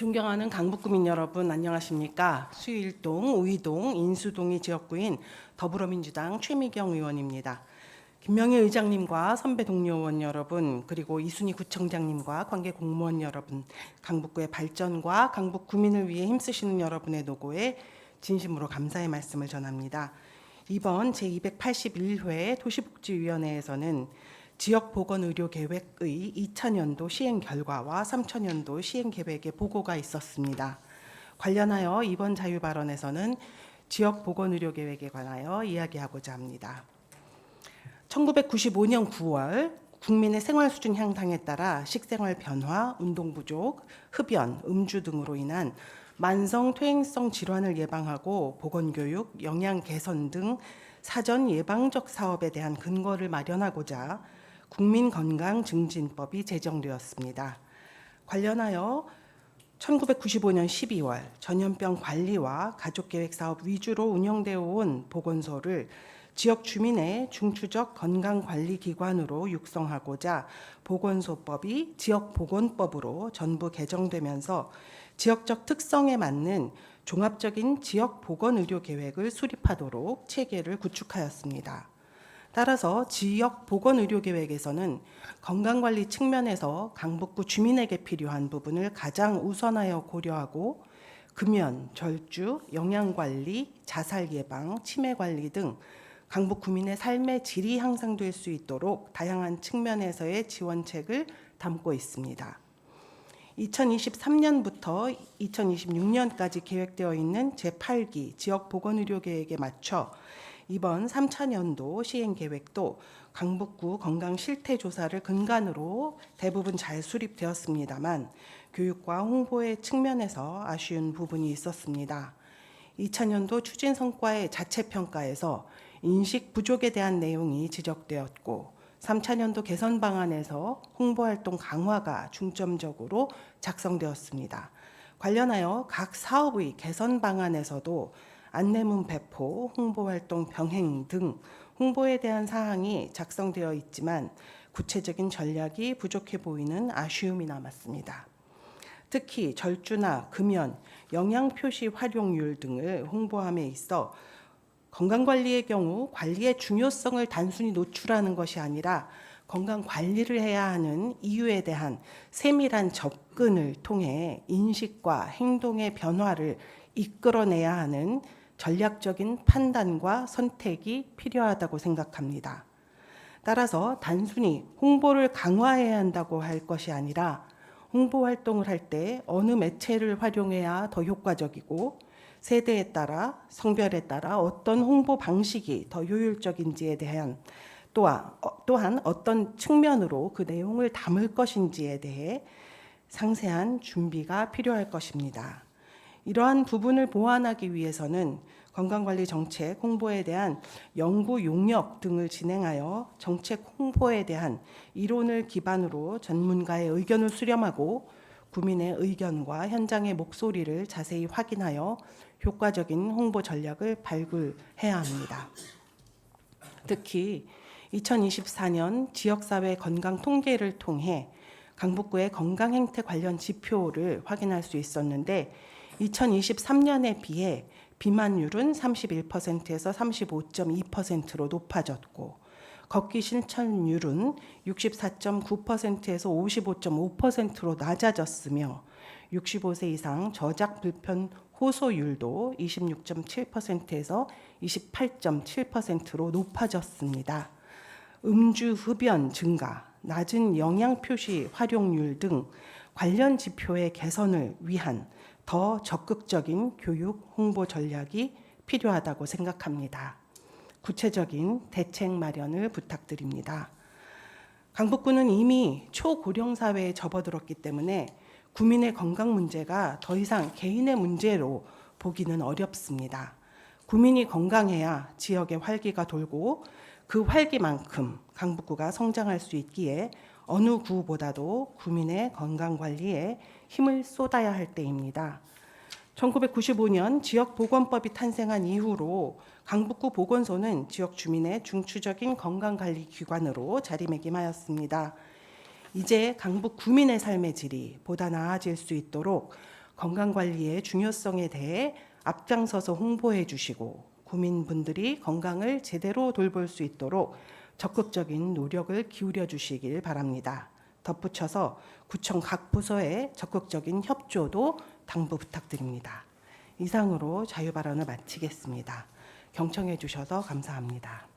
존경하는 강북구민 여러분 안녕하십니까? 수일동, 우이동, 인수동이 지역구인 더불어민주당 최미경 의원입니다. 김명희 의장님과 선배 동료 의원 여러분 그리고 이순희 구청장님과 관계 공무원 여러분 강북구의 발전과 강북 구민을 위해 힘쓰시는 여러분의 노고에 진심으로 감사의 말씀을 전합니다. 이번 제281회 도시복지위원회에서는 지역 보건 의료 계획의 2000년도 시행 결과와 3000년도 시행 계획의 보고가 있었습니다. 관련하여 이번 자유 발언에서는 지역 보건 의료 계획에 관하여 이야기하고자 합니다. 1995년 9월 국민의 생활 수준 향상에 따라 식생활 변화, 운동 부족, 흡연, 음주 등으로 인한 만성 퇴행성 질환을 예방하고 보건 교육, 영양 개선 등 사전 예방적 사업에 대한 근거를 마련하고자 국민건강증진법이 제정되었습니다. 관련하여 1995년 12월 전염병 관리와 가족계획 사업 위주로 운영되어 온 보건소를 지역 주민의 중추적 건강관리 기관으로 육성하고자 보건소법이 지역보건법으로 전부 개정되면서 지역적 특성에 맞는 종합적인 지역 보건 의료 계획을 수립하도록 체계를 구축하였습니다. 따라서 지역 보건 의료 계획에서는 건강 관리 측면에서 강북구 주민에게 필요한 부분을 가장 우선하여 고려하고 금연, 절주, 영양 관리, 자살 예방, 치매 관리 등 강북 구민의 삶의 질이 향상될 수 있도록 다양한 측면에서의 지원책을 담고 있습니다. 2023년부터 2026년까지 계획되어 있는 제8기 지역 보건의료 계획에 맞춰 이번 3차년도 시행 계획도 강북구 건강 실태 조사를 근간으로 대부분 잘 수립되었습니다만 교육과 홍보의 측면에서 아쉬운 부분이 있었습니다. 2차년도 추진 성과의 자체 평가에서 인식 부족에 대한 내용이 지적되었고 3차년도 개선 방안에서 홍보 활동 강화가 중점적으로 작성되었습니다. 관련하여 각 사업의 개선 방안에서도 안내문 배포, 홍보 활동 병행 등 홍보에 대한 사항이 작성되어 있지만 구체적인 전략이 부족해 보이는 아쉬움이 남았습니다. 특히 절주나 금연, 영양 표시 활용률 등을 홍보함에 있어 건강 관리의 경우 관리의 중요성을 단순히 노출하는 것이 아니라 건강 관리를 해야 하는 이유에 대한 세밀한 접근을 통해 인식과 행동의 변화를 이끌어내야 하는 전략적인 판단과 선택이 필요하다고 생각합니다. 따라서 단순히 홍보를 강화해야 한다고 할 것이 아니라 홍보 활동을 할 때 어느 매체를 활용해야 더 효과적이고 세대에 따라 성별에 따라 어떤 홍보 방식이 더 효율적인지에 대한 또한, 어, 또한 어떤 측면으로 그 내용을 담을 것인지에 대해 상세한 준비가 필요할 것입니다. 이러한 부분을 보완하기 위해서는 건강관리 정책 홍보에 대한 연구 용역 등을 진행하여 정책 홍보에 대한 이론을 기반으로 전문가의 의견을 수렴하고 구민의 의견과 현장의 목소리를 자세히 확인하여 효과적인 홍보 전략을 발굴해야 합니다. 특히 2024년 지역사회 건강 통계를 통해 강북구의 건강 행태 관련 지표를 확인할 수 있었는데 2023년에 비해 비만율은 31%에서 35.2%로 높아졌고 걷기 실천율은 64.9%에서 55.5%로 낮아졌으며 65세 이상 저작 불편 호소율도 26.7%에서 28.7%로 높아졌습니다. 음주 흡연 증가, 낮은 영양 표시 활용률 등 관련 지표의 개선을 위한 더 적극적인 교육 홍보 전략이 필요하다고 생각합니다. 구체적인 대책 마련을 부탁드립니다. 강북구는 이미 초고령 사회에 접어들었기 때문에 구민의 건강 문제가 더 이상 개인의 문제로 보기는 어렵습니다. 구민이 건강해야 지역의 활기가 돌고 그 활기만큼 강북구가 성장할 수 있기에 어느 구보다도 구민의 건강 관리에 힘을 쏟아야 할 때입니다. 1995년 지역보건법이 탄생한 이후로 강북구 보건소는 지역 주민의 중추적인 건강관리 기관으로 자리매김하였습니다. 이제 강북 구민의 삶의 질이 보다 나아질 수 있도록 건강관리의 중요성에 대해 앞장서서 홍보해 주시고 구민분들이 건강을 제대로 돌볼 수 있도록 적극적인 노력을 기울여 주시길 바랍니다. 덧붙여서 구청 각 부서의 적극적인 협조도 당부 부탁드립니다. 이상으로 자유발언을 마치겠습니다. 경청해 주셔서 감사합니다.